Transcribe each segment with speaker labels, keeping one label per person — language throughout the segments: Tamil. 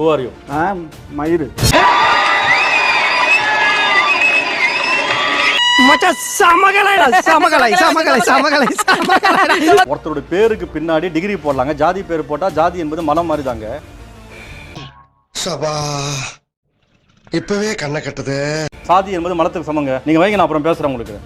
Speaker 1: ஹூ ஆர் யூ
Speaker 2: ஆ மயிறு.
Speaker 1: ஒருத்தருடைய பேருக்கு பின்னாடி டிகிரி போடலாங்க. ஜாதி பேர் போட்டா ஜாதி என்பது மலம் மாதிரி தாங்க
Speaker 3: சபா இப்பவே கண்ணை கட்டுது.
Speaker 1: சாதி என்பது மலத்துக்கு சமங்க. நீங்க வைங்க நான் அப்புறம் பேசுறேன் உங்களுக்கு.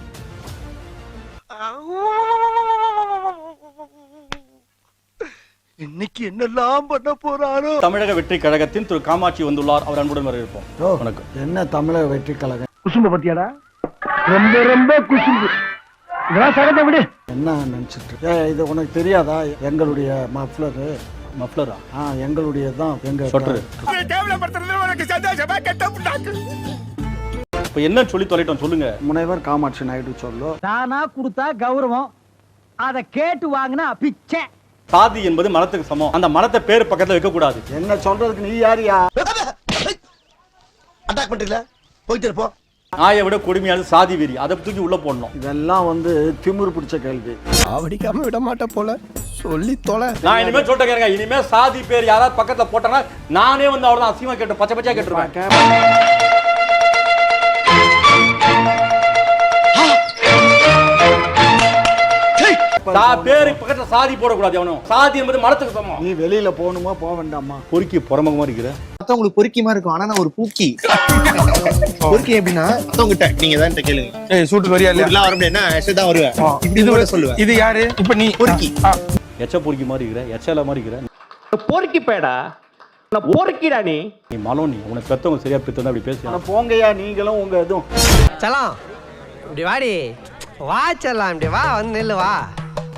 Speaker 3: இன்னைக்கு என்னெல்லாம் பண்ண போறாரோ?
Speaker 1: தமிழக வெற்றி கழகத்தின் திரு காமாட்சி வந்துள்ளார். அவர் அன்புடன் வரவேற்போம்.
Speaker 2: ஓ
Speaker 1: வணக்கம்.
Speaker 2: என்ன தமிழக வெற்றி கழகம்?
Speaker 4: குசும்ப பத்தியாடா? ரொம்ப ரொம்ப குசும்பு. இதெல்லாம் சகஜ விடு.
Speaker 2: என்ன நினைச்சிட்டு இது உனக்கு தெரியாதா? எங்களுடைய மஃப்ளரு.
Speaker 1: மஃப்ளரா?
Speaker 2: ஆ எங்களுடைய தான் எங்க
Speaker 1: சொட்டரு. இப்ப என்ன சொல்லி தொலைட்டோம் சொல்லுங்க.
Speaker 2: முனைவர் காமாட்சி நாயுடு சொல்லு.
Speaker 4: தானா கொடுத்தா கௌரவம். அத கேட்டு வாங்கினா பிச்சை.
Speaker 1: சாதி என்பது மலத்துக்கு சமம். அந்த மலத்தை பேர் பக்கத்துல வைக்க கூடாது
Speaker 2: என்ன சொல்றதுக்கு நீ யாரியா?
Speaker 3: அட்டாக் பண்றீங்களா? போயிட்டு இருப்போம்
Speaker 1: நாயை விட கொடுமையானது சாதி வெறி. அதை தூக்கி உள்ள போடணும்.
Speaker 2: இதெல்லாம் வந்து திமிரு பிடிச்ச கேள்வி.
Speaker 3: அவடிக்காம விட மாட்ட போல. சொல்லி தொலை.
Speaker 1: நான் இனிமே சொல்லிட்டு கேருங்க இனிமே சாதி பேர் யாராவது பக்கத்துல போட்டேன்னா நானே வந்து அவ்வளவுதான் அசிங்கமா கேட்டு பச்சை பச்சையா கேட்டுருவேன். சா பேரு பக்கத்துல சாதி போடக்கூடாது எவனும் சாதி என்பது மலத்துக்கு சமம்.
Speaker 2: நீ வெளியில போகணுமா போக வேண்டாமா?
Speaker 1: பொறுக்கி புறமுகமா இருக்கிற.
Speaker 5: மத்தவங்களுக்கு பொறுக்கிமா இருக்கும். ஆனா நான் ஒரு பூக்கி. பொறுக்கி எப்படின்னா மத்தவங்கிட்ட நீங்க தான் கேளுங்க.
Speaker 6: ஏய் சூட்டுக்கு வரியா இல்லையா?
Speaker 5: இப்படிலாம் வர முடியாது நான் தான் வருவேன்.
Speaker 6: இது
Speaker 5: கூட சொல்லுவேன்.
Speaker 6: இது யாரு? இப்ப நீ
Speaker 5: பொறுக்கி.
Speaker 1: எச்ச பொறுக்கி மாதிரி இருக்கிற எச்சல மாதிரி இருக்கிற.
Speaker 7: பொறுக்கி பேடா நான் பொறுக்கிடா நீ.
Speaker 1: நீ மலம் நீ. உனக்கு பெத்தவங்க சரியா பெத்தவங்க அப்படி பேசி
Speaker 2: ஆனா போங்கய்யா நீங்களும் உங்க இதுவும்.
Speaker 8: சலாம் இப்படி வாடி. வா செல்லாம் இப்படி வா வந்து நில்லு வா.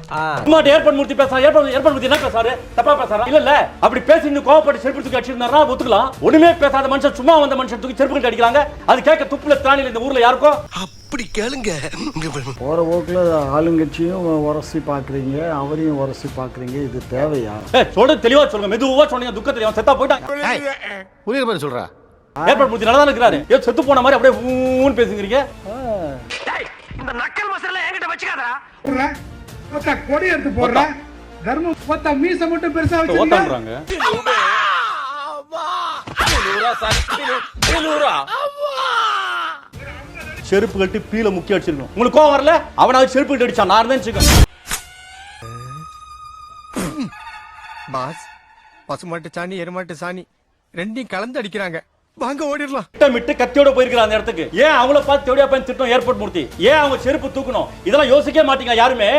Speaker 8: ஆ.
Speaker 1: சும்மாட்ட ஏற்பாடு மூர்த்தி பேசுறா ஏற்பாடு ஏற்பாடு மூர்த்தி என்ன பேசாரு தப்பா பேசுறா இல்ல இல்ல. அப்படி பேசி இன்னும் கோவப்பட்டு செருப்பு தூக்கி அடிச்சிருந்தாரா ஒத்துக்கலாம். ஒண்ணுமே பேசாத மனுஷன் சும்மா வந்த மனுஷன் தூக்கி செருப்பு கட்டி அடிக்கிறாங்க. அது கேட்க துப்புல திராணில இந்த ஊர்ல யாருக்கோ?
Speaker 3: அப்படி கேளுங்க.
Speaker 2: போற போக்குல ஆளுங்கட்சியும் உரசி பாக்குறீங்க அவரையும் உரசி பாக்குறீங்க. இது தேவையா?
Speaker 1: சொல்றது தெளிவா சொல்லுங்க. மெதுவா சொன்னீங்க. துக்கத்துல அவன் செத்தா போயிட்டான்.
Speaker 3: புரியுற மாதிரி சொல்றா.
Speaker 1: ஏற்பாடு மூர்த்தி நல்லா தான் இருக்கிறாரு. ஏ செத்து போன மாதிரி அப்படியே ஊன்னு பேசுங்கிறீங்க
Speaker 4: இந்த நக்கல் மசாலா என்கிட்ட கொடி எடுத்து போடுற. தர்மம். பார்த்தா மீச மட்டும் பெருசா
Speaker 1: ஓத்தான்றாங்க செருப்பு கட்டி பீல முக்கிய அடிச்சிருக்கணும். உங்களுக்கு கோவம் வரல? அவனாவது செருப்பு கட்டி அடிச்சான் நான் தான்
Speaker 6: பாஸ் பசுமாட்டு சாணி எருமாட்டு சாணி ரெண்டையும் கலந்து அடிக்கிறாங்க. வாங்க ஓடிடலாம்.
Speaker 1: திட்டமிட்டு கத்தியோட போயிருக்கிற அந்த இடத்துக்கு. ஏன் அவங்கள பார்த்து தேடியா பையன் திட்டம் ஏற்பட்டு மூர்த்தி? ஏன் அவங்க செருப்பு தூக்கணும் இதெல்லாம் யோசிக்கவே மாட்டீங்க யாருமே?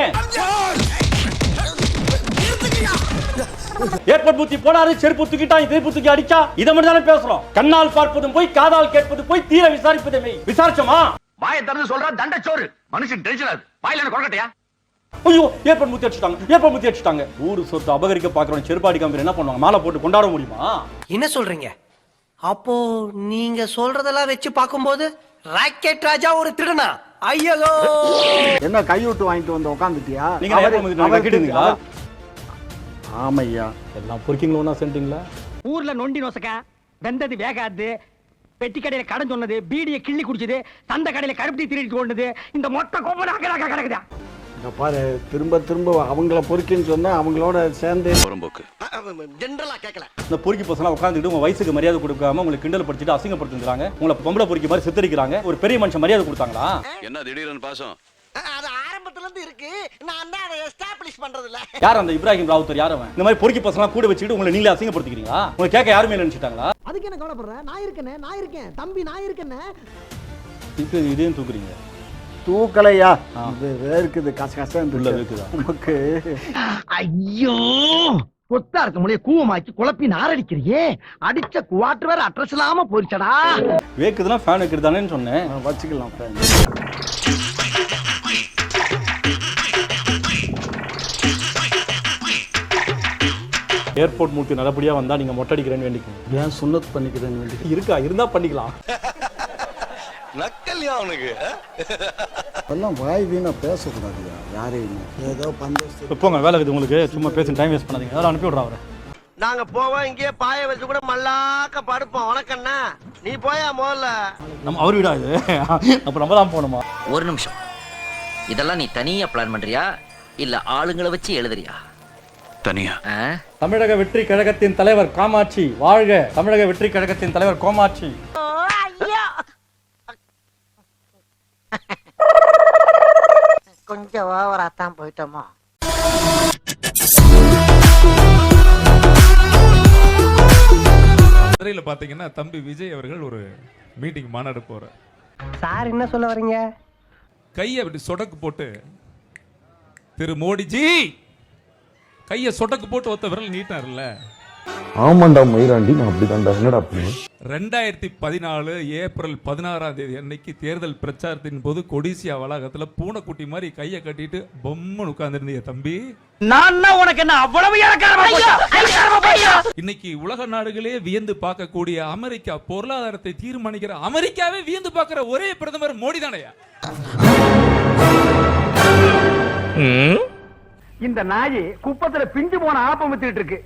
Speaker 1: ஏற்பட் மூர்த்தி போனாரு செருப்பு தூக்கிட்டான் செருப்பு தூக்கி அடிச்சா? இதை மட்டும் தானே பேசுறோம். கண்ணால் பார்ப்பதும் போய் காதால் கேட்பது போய் தீர விசாரிப்பதே மெய். விசாரிச்சோமா?
Speaker 7: வாயை திறந்து சொல்றா தண்டச்சோறு. மனுஷன் டென்ஷன் ஆகுது வாயில என்ன கொரக்கட்டையா
Speaker 1: ஐயோ ஏற்பட் மூர்த்தி அடிச்சிட்டாங்க ஏற்பட் மூர்த்தி அடிச்சிட்டாங்க. ஊரு சொத்து அபகரிக்க பாக்குறவன் செருப்பாடி கம்பெனி என்ன பண்ணுவாங்க? மாலை போட்டு கொண்டாட முடியுமா?
Speaker 8: என்ன சொல்றீங்க? அப்போ நீங்க சொல்றதெல்லாம் வச்சு பார்க்கும்போது ராக்கெட் ராஜா ஒரு திருடனா? ஐயோ
Speaker 2: என்ன கையூட்டு வாங்கிட்டு வந்து உட்காந்துட்டியா
Speaker 1: நீங்க
Speaker 2: ஆமையா.
Speaker 1: எல்லாம் பொறுக்கிங்களா ஒண்ணா சேர்ந்துட்டீங்களா
Speaker 4: ஊர்ல நொண்டி நொசக்க வெந்தது வேகாது பெட்டி கடையில கடன் சொன்னது பீடியை கிள்ளி குடிச்சது சந்த கடையில கருப்பட்டி திருடிட்டு கொண்டது இந்த மொத்த அக்கடாக்க கிடக்குதா?
Speaker 2: இங்க பாரு திரும்ப திரும்ப அவங்கள பொறுக்கின்னு சொன்னா அவங்களோட சேர்ந்து
Speaker 3: ஜென்ரலா கேட்கல
Speaker 1: இந்த பொறுக்கி பசங்க உட்காந்துட்டு உங்க வயசுக்கு மரியாதை கொடுக்காம உங்களுக்கு கிண்டல் படிச்சுட்டு அசிங்கப்படுத்துறாங்க உங்களை பொம்பளை பொறுக்கி மாதிரி சித்தரிக்கிறாங்க. ஒரு பெரிய மனுஷன் மரியாதை கொடுத்தாங்களா?
Speaker 9: என்ன திடீர்னு பாசம்?
Speaker 3: அது ஆரம்பத்துல இருந்து இருக்கு. நான் தான் அதை எஸ்டாப்ளிஷ் பண்றது இல்ல
Speaker 1: யார் அந்த இப்ராஹிம் ராவுத்தர்? யார் அவன்? இந்த மாதிரி பொறுக்கி பசங்க கூட வச்சுக்கிட்டு உங்களை நீங்களே அசிங்கப்படுத்திக்கிறீங்களா? உங்களை கேட்க யாருமே நினைச்சிட்டாங்களா?
Speaker 4: அதுக்கு என்ன கவலைப்படுற? நான் இருக்கேனே நான் இருக்கேன். தம்பி நான் இருக்கேனே.
Speaker 1: இப்போ இதையும் தூக்குறீங்க.
Speaker 2: தூக்கலையா? வேர்க்குது கச கசன்னு
Speaker 1: உள்ள
Speaker 2: இருக்கு.
Speaker 1: வேர்க்குதா?
Speaker 2: உமக்கு
Speaker 4: ஐயோ! கொத்தா இருக்க முடிய கூவமாக்கி குழப்பி நாரடிக்கிறியே அடிச்ச குவாட்டு வேற அட்ரஸ் இல்லாம போயிருச்சடா.
Speaker 1: வேக்குதுன்னா ஃபேன் வைக்கிறதானேன்னு சொன்னேன்.
Speaker 2: வச்சுக்கலாம் friend.
Speaker 1: ஏர்போர்ட் மூர்த்தி நல்லபடியா வந்தா நீங்க மொட்டை அடிக்கிறேன்னு வேண்டிக்கணும்
Speaker 2: ஏன் சுண்ணத் பண்ணிக்கிறேன்னு வேண்டி
Speaker 1: இருக்கா? இருந்தா பண்ணிக்கலாம்.
Speaker 3: நக்கல்யா அவனுக்கு
Speaker 2: அதெல்லாம் வாய் வீணா பேசக்கூடாதுயா? யாரையுமே ஏதோ
Speaker 1: இப்போ போங்க வேலை இருக்குது உங்களுக்கு. சும்மா பேசி டைம் வேஸ்ட் பண்ணாதீங்க. அதெல்லாம் அனுப்பி விட்றா அவரை.
Speaker 3: நாங்க போவோம் இங்கேயே பாய வச்சு கூட மல்லாக்க படுப்போம். உனக்கண்ணா நீ போயா முதல்ல?
Speaker 1: நம்ம அவர் வீடா இது? அப்ப நம்ம தான் போகணுமா?
Speaker 10: ஒரு நிமிஷம். இதெல்லாம் நீ தனியா பிளான் பண்றியா? இல்ல ஆளுங்களை வச்சு எழுதுறியா?
Speaker 11: தனியா?
Speaker 12: தமிழக வெற்றி கழகத்தின் தலைவர் காமாட்சி. வாழ்க தமிழக வெற்றி கழகத்தின் தலைவர் கோமாட்சி.
Speaker 3: கொஞ்சம் ஓவரா தான் போயிட்டோமோ?
Speaker 9: மதுரையில் பார்த்தீங்கன்னா தம்பி விஜய் அவர்கள் ஒரு மீட்டிங் மாநாடு போகிறார்
Speaker 13: சார் என்ன சொல்ல வரீங்க?
Speaker 9: கையை அப்படி சொடக்கு போட்டு திரு மோடிஜி! கையை சொடக்கு போட்டு ஒத்த விரல் நீட்டார்ல
Speaker 14: ஆமாண்டா மயிராண்டி நான் அப்படிதான்டா. என்னடா பண்ணு
Speaker 9: ரெண்டாயிரத்தி பதினாலு ஏப்ரல் பதினாறாம் தேதி அன்னைக்கு தேர்தல் பிரச்சாரத்தின் போது கொடிசியா வளாகத்தில் பூனைக்குட்டி மாதிரி கையை கட்டிட்டு பொம்முன்னு உட்கார்ந்துருந்தீங்க தம்பி.
Speaker 13: நான் உனக்கு என்ன அவ்வளவு
Speaker 9: இன்னைக்கு உலக நாடுகளே வியந்து பார்க்கக்கூடிய அமெரிக்கா பொருளாதாரத்தை தீர்மானிக்கிற அமெரிக்காவே வியந்து பார்க்கிற ஒரே பிரதமர் மோடி தானையா
Speaker 13: இந்த நாய் குப்பத்துல பிஞ்சு போன ஆப்பம் வித்துட்டு இருக்கு.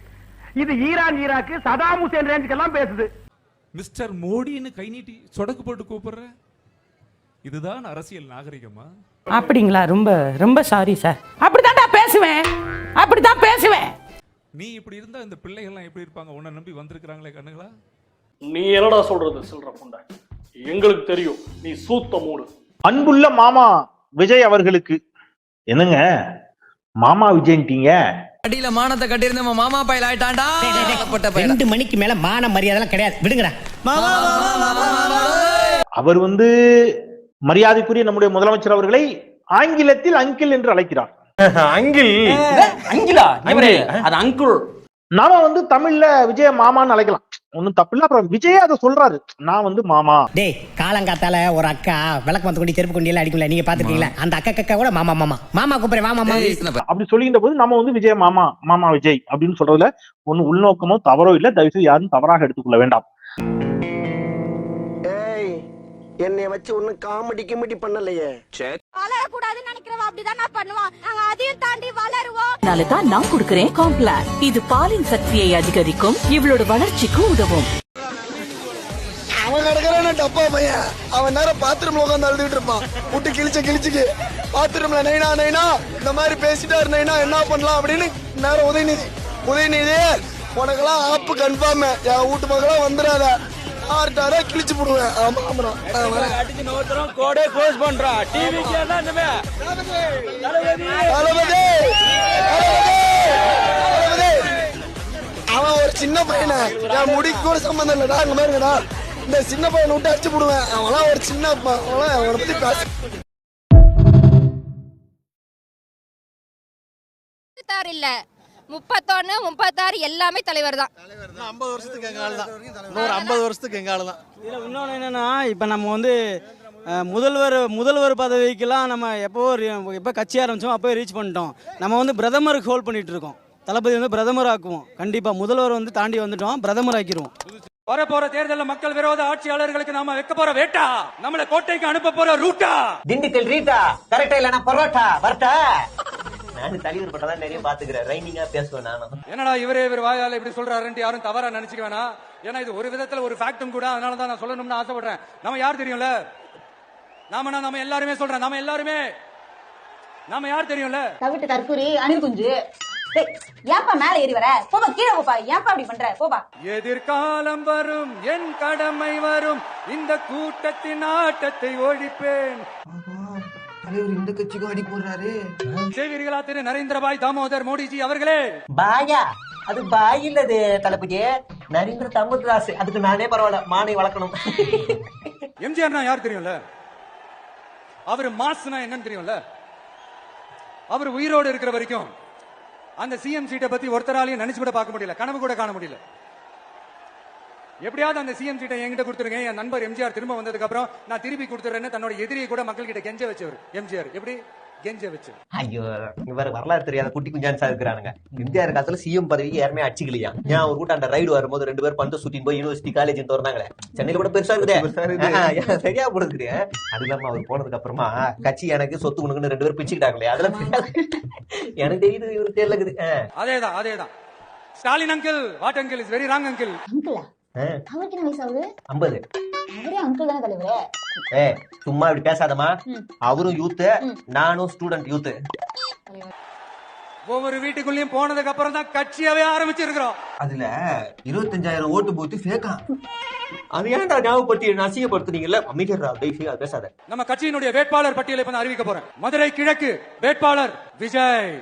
Speaker 13: இது ஈரான் ஈராக்கு சதாம் ஹுசேன் ரேஞ்சுக்கெல்லாம் பேசுது.
Speaker 9: மிஸ்டர் மோடின்னு கை நீட்டி சொடக்கு போட்டு கூப்பிடுற? இதுதான் அரசியல் நாகரிகமா?
Speaker 15: அப்படிங்களா? ரொம்ப ரொம்ப சாரி சார் அப்படித்தான்டா பேசுவேன். அப்படித்தான் பேசுவேன்.
Speaker 9: நீ இப்படி இருந்தா இந்த பிள்ளைகள்லாம் எப்படி இருப்பாங்க? உன்னை நம்பி வந்திருக்கிறாங்களே கண்ணுங்களா
Speaker 12: நீ என்னடா சொல்றது சில்ற புண்டை? எங்களுக்கு தெரியும் நீ சூத்த மூடு.
Speaker 16: அன்புள்ள மாமா விஜய் அவர்களுக்கு. என்னங்க? மாமா விஜய்ன்ட்டீங்க?
Speaker 8: அடியில மானத்தை கட்டியிருந்த மாமா பையல் ஆயிட்டான்டா.
Speaker 13: ரெண்டு மணிக்கு மேல மான மரியாதை கிடையாது. விடுங்கடா.
Speaker 16: அவர் வந்து மரியாதைக்குரிய நம்முடைய முதலமைச்சர் அவர்களை ஆங்கிலத்தில் அங்கிள் என்று அழைக்கிறார்.
Speaker 12: அங்கிலா இவரே. அது அங்குள்.
Speaker 16: நாம வந்து தமிழ்ல விஜய மாமான்னு அழைக்கலாம். ஒண்ணும் தப்பு இல்ல அப்புறம் விஜயே அதை சொல்றாரு. நான் வந்து மாமா.
Speaker 13: டேய் காலங்காத்தால ஒரு அக்கா விளக்கு மத்த கொண்டு செருப்பு கொண்டு எல்லாம் அடிக்கல நீங்க பாத்துருக்கீங்களா? அந்த அக்கா கக்கா கூட மாமா மாமா. மாமா கூப்பிடுறேன் மாமா. மாமா
Speaker 16: அப்படி சொல்லுகின்ற போது நம்ம வந்து விஜய மாமா மாமா விஜய் அப்படின்னு சொல்றதுல ஒண்ணு உள்நோக்கமோ தவறோ இல்ல தயவுசெய்து யாரும் தவறாக எடுத்துக்கொள்ள வேண்டாம்.
Speaker 3: என்னைய வச்சு ஒன்னும் காமெடி கிமெடி பண்ணலையே.
Speaker 15: வளரக்கூடாதுன்னு நினைக்கிறவா அப்படிதான் நான் பண்ணுவான். நாங்க அதையும் தாண்டி வளருவோம். தான் நான் கொடுக்கிறேன் காம்ப்ளான் இது பாலின் சக்தியை அதிகரிக்கும். இவளோட வளர்ச்சிக்கு உதவும்.
Speaker 3: அவன் கிடக்குறான டப்பா பையன். அவன் நேரம் பாத்ரூம்ல உட்காந்து அழுதுட்டு இருப்பான். விட்டு கிழிச்ச கிழிச்சுக்கு. பாத்ரூம்ல நைனா நைனா. இந்த மாதிரி பேசிட்டாரு நைனா என்ன பண்ணலாம் அப்படின்னு நேரம் உதயநிதி. உதயநிதி உனக்கெல்லாம் ஆப்பு கன்ஃபார்ம் என் வீட்டு மக்களா வந்துடாத. ஆர்டாரா கிழிச்சு போடுவேன். ஆமா ஆமா நான் வரேன். தளபதி! தளபதி! தளபதி! அவன் ஒரு சின்ன பையனை? என் முடிக்கு கூட சம்பந்தம் இல்லடா. அங்க பாருங்கடா. இந்த சின்ன பையனை விட்டு அடிச்சு போடுவேன். அவன்லாம் ஒரு சின்ன அப்பா அவன்லாம் அவனை பத்தி பேச
Speaker 15: இல்ல. முப்பத்தொன்னு முப்பத்தாறு எல்லாமே தலைவர் தான்.
Speaker 17: ஐம்பது வருஷத்துக்கு எங்க ஆள் தான். இன்னொரு ஐம்பது வருஷத்துக்கு எங்க ஆள் தான்.
Speaker 13: இதுல இன்னொன்னு என்னன்னா இப்ப நம்ம வந்து அஹ், முதல்வர் முதல்வர் பதவிக்கெல்லாம் நம்ம எப்போ எப்போ கட்சி ஆரம்பிச்சோம் அப்போ ரீச் பண்ணிட்டோம். நம்ம வந்து பிரதமருக்கு ஹோல்ட் பண்ணிட்டு இருக்கோம். தளபதி வந்து பிரதமர் ஆக்குவோம். கண்டிப்பா முதல்வர் வந்து தாண்டி வந்துட்டோம். பிரதமர் ஆக்கிடுவோம்
Speaker 12: வர போற தேர்தலில் மக்கள் விரோத ஆட்சியாளர்களுக்கு நாம வைக்க போற வேட்டா? நம்மள கோட்டைக்கு அனுப்ப போற ரூட்டா?
Speaker 8: திண்டுக்கல் ரீட்டா கரெக்டா இல்லனா பரோட்டா வரட்டா? நான் தலைவர் பட்டதான் நிறைய பாத்துக்கிறேன். ரைனிங்கா பேசுவேன் நானும்
Speaker 12: என்னடா இவரே இவர் வாயால இப்படி சொல்றாருன்ட்டு யாரும் தவறா நினைச்சுக்க வேணாம். ஏன்னா இது ஒரு விதத்துல ஒரு ஃபேக்டும் கூட அதனால தான் நான் சொல்லணும்னு ஆசைப்படுறேன். நம்ம யார் தெரியும்ல? நாம நம்ம எல்லாருமே சொல்றேன் நாம எல்லாருமே. நாம யார் தெரியும்ல?
Speaker 15: தவிட்டு கற்பூரி அணில் குஞ்சு. ஏன்பா மேல ஏறி வர? போப்பா கீழே போப்பா. ஏன்பா அப்படி பண்ற? போப்பா.
Speaker 12: எதிர்காலம் வரும் என் கடமை வரும். இந்த கூட்டத்தின் ஆட்டத்தை ஒழிப்பேன்.
Speaker 8: தலைவர் இந்த கட்சிக்கும் அடி போடுறாரு.
Speaker 12: செய்வீர்களா திரு நரேந்திரபாய் தாமோதர் மோடிஜி அவர்களே.
Speaker 8: பாயா அது பாய் இல்லது தளபதி நரேந்திர தமுத்ராசு அதுக்கு நானே பரவாயில்ல மானை வளர்க்கணும்.
Speaker 12: எம்ஜிஆர்னா யார் தெரியும்ல? அவர் மாஸ்னா என்னன்னு தெரியும்ல? அவர் உயிரோடு இருக்கிற வரைக்கும் அந்த சிஎம் சீட்டை பத்தி ஒருத்தராலையும் நினைச்சு கூட பார்க்க முடியல கனவு கூட காண முடியல. எப்படியாவது அந்த சிஎம் சீட்டை என்கிட்ட கொடுத்துருங்க. என் நண்பர் எம்ஜிஆர் திரும்ப வந்ததுக்கு அப்புறம் நான் திருப்பி கொடுத்துறேன்னு தன்னோட எதிரியை கூட மக்கள் கிட்ட கெஞ்ச வச்சவர் எம்ஜிஆர் எப்படி? கெஞ்ச வச்சு
Speaker 8: ஐயோ இவர் வரலாறு தெரியாத குட்டி குஞ்சான்ஸா இருக்கிறாங்க இந்தியா காலத்துல சிஎம் பதவிக்கு யாருமே அடிச்சுக்கலையா? ஏன் ஒரு கூட்ட அந்த ரைடு வரும்போது ரெண்டு பேர் பந்து சுத்தின் போய் யூனிவர்சிட்டி காலேஜ் திறந்தாங்களே? சென்னையில கூட பெருசா இருக்குது. சரியா போடுது அது இல்லாம அவர் போனதுக்கு அப்புறமா கட்சி எனக்கு சொத்து உனக்குன்னு ரெண்டு பேரும் பிச்சுக்கிட்டாங்களே. அதெல்லாம். எனக்கு தெரியுது இவரு தெரியலக்குது ஆ.
Speaker 12: அதேதான் அதேதான். Stalin uncle what uncle is very wrong uncle
Speaker 15: அவருக்கு என்ன வயசு ஆகுது
Speaker 8: ஐம்பது.
Speaker 15: அவரே அங்கிள் தானே தலைவரே?
Speaker 8: ஏ சும்மா இப்படி பேசாதமா அவரும் யூத் நானும் ஸ்டூடெண்ட் யூத்
Speaker 12: ஒவ்வொரு வீட்டுக்குள்ளேயும் போனதுக்கு அப்புறம் தான் கட்சியாவே ஆரம்பிச்சிருக்கிறோம்.
Speaker 8: அதுல இருபத்தஞ்சாயிரம் ஓட்டு போட்டு ஃபேக்கா அது ஏன்டா ஞாபகப்படுத்தி அசிங்கப்படுத்துனீங்கல்ல? அமைச்சர் அது பேசாத.
Speaker 12: நம்ம கட்சியினுடைய வேட்பாளர் பட்டியலை இப்ப நான் அறிவிக்க போறேன். மதுரை கிழக்கு வேட்பாளர் விஜய்.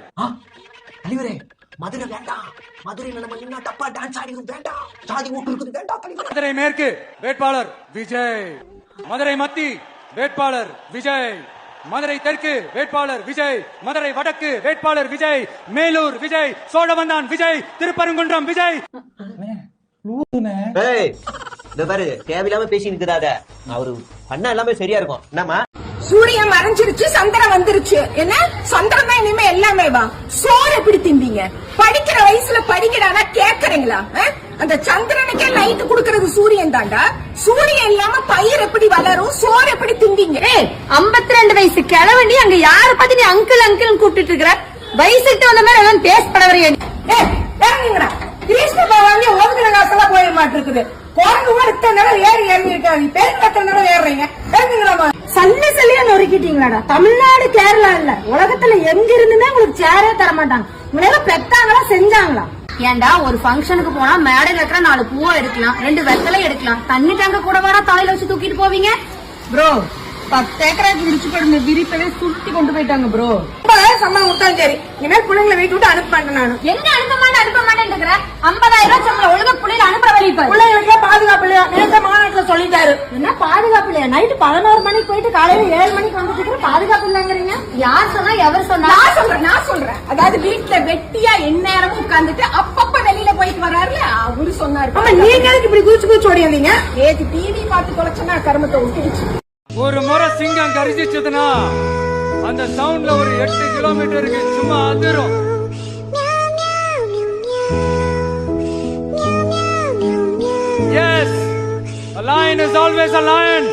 Speaker 8: தலைவரே மதுரை வேண்டாம். மதுரையில நம்ம நின்னா தப்பா டான்ஸ் ஆடிடும் வேண்டாம். சாதி ஓட்டு இருக்குது வேண்டாம் தலைவரே
Speaker 12: மதுரை மேற்கு வேட்பாளர் விஜய். மதுரை மத்தி வேட்பாளர் விஜய். மதுரை தெற்கு வேட்பாளர் விஜய். மதுரை வடக்கு வேட்பாளர் விஜய். மேலூர் விஜய். சோழவந்தான் விஜய். திருப்பரங்குன்றம் விஜய்.
Speaker 8: இந்த பாரு தேவையில்லாம பேசி நிக்கிறாத அவரு பண்ண எல்லாமே சரியா இருக்கும். என்னம்மா?
Speaker 10: சூரியன் மறைஞ்சிருச்சு சந்திரன் வந்துருச்சு. என்ன? சந்திரன் தான் இனிமே எல்லாமே வா. சோறு எப்படி திம்பீங்க? படிக்கிற வயசுல படிக்கிறானா கேக்குறீங்களா? அந்த சந்திரனுக்கே லைட் குடுக்கறது சூரியன் தாண்டா. சூரியன் இல்லாம பயிர் எப்படி வளரும்? சோறு எப்படி திம்பீங்க? ஐம்பத்தி ரெண்டு வயசு கிழவண்டி அங்க யார பத்தி நீ அங்கிள் அங்கிள் கூப்பிட்டு இருக்கிற? வயசுக்கு வந்த மாதிரி எல்லாம் பேசப்பட வரையா இறங்குங்கடா. கிருஷ்ண பகவான் ஒதுக்கிற காசெல்லாம் போயிட மாட்டிருக்குது. குரங்கு கூட இத்தனை நேரம் ஏறி இறங்கி இருக்காங்க பேருக்கு எத்தனை நேரம் ஏறுறீங்க. இறங்குங்களாமா சல்லி சல்லியா நொறுக்கிட்டீங்களாடா? தமிழ்நாடு கேரளா இல்ல. உலகத்துல எங்க இருந்துமே உங்களுக்கு சேரே தர மாட்டாங்க உங்களால பெத்தாங்களா செஞ்சாங்களா? ஏன்டா ஒரு ஃபங்க்ஷனுக்கு போனா மேடையில இருக்கிற நாலு பூவா எடுக்கலாம். ரெண்டு வெத்தலை எடுக்கலாம். தண்ணி டேங்க கூட வர தலையில வச்சு தூக்கிட்டு போவீங்க? ப்ரோ பத்து ஏக்கராக்கு விரிச்சு போடுங்க விரிப்பவே சுருட்டி கொண்டு போயிட்டாங்க ப்ரோ சம்பளம் கொடுத்தாலும் சரி. இனிமேல் பிள்ளைங்களை வீட்டு விட்டு அனுப்ப மாட்டேன் நான். எங்க அனுப்ப மாட்டேன் அனுப்ப மாட்டேன் இருக்கிற ஐம்பதாயிரம் ரூபாய் சம்பளம் ஒழுங்கா பிள்ளைங்க அனுப்புற வழி பிள்ளைங்களுக்கு பாதுகாப்பு இல்லையா நேற்று மாநாட்டுல சொல்லிட்டாரு. என்ன பாதுகாப்பு இல்லையா? நைட்டு பதினோரு மணிக்கு போயிட்டு காலையில ஏழு மணிக்கு வந்துட்டு பாதுகாப்பு இல்லைங்கிறீங்க? யார் சொன்னா எவர் சொன்னா? நான் சொல்றேன் நான் சொல்றேன். அதாவது வீட்டுல வெட்டியா எந்நேரமும் உட்கார்ந்துட்டு அப்பப்ப வெளியில போயிட்டு வர்றாருல அவரு சொன்னாரு. ஆமா நீங்க இப்படி குதிச்சு குதிச்சு ஓடி வந்தீங்க நேற்று டிவி பார்த்து தொலைச்சனா கருமத்தை விட்டுடுச்சு
Speaker 12: ஒரு முறை சிங்கம் கரிசிச்சதுன்னா அந்த சவுண்ட்ல ஒரு எட்டு கிலோமீட்டருக்கு சும்மா அதிரும். Yes A lion is always a lion.